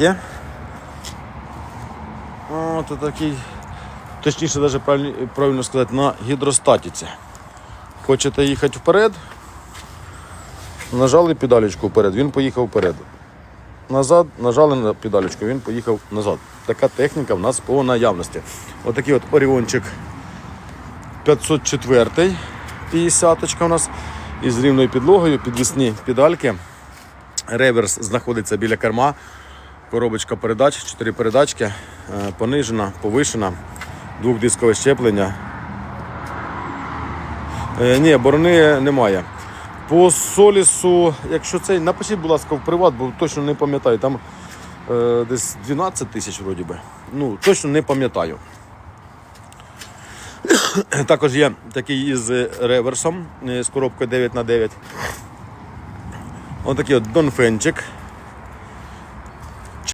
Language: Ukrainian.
Є. От такий, точніше, навіть правильно, сказати, на гідростатіці. Хочете їхати вперед, нажали педалечку вперед, він поїхав вперед. Назад нажали на педалечку, він поїхав назад. Така техніка в нас по наявності. Отакий от Оріончик 504, 50 у нас із рівною підлогою, підвісні педальки. Реверс знаходиться біля керма. Коробочка передач, 4 передачки, е, понижена, повишена, двохдискове щеплення. Е, ні, борони немає. По солісу, якщо цей, напишіть, будь ласка, в приват, бо точно не пам'ятаю. Там е, десь 12 тисяч вроді би. Ну, точно не пам'ятаю. Також є такий із реверсом е, з коробкою 9х9. Ось такий от донфенчик.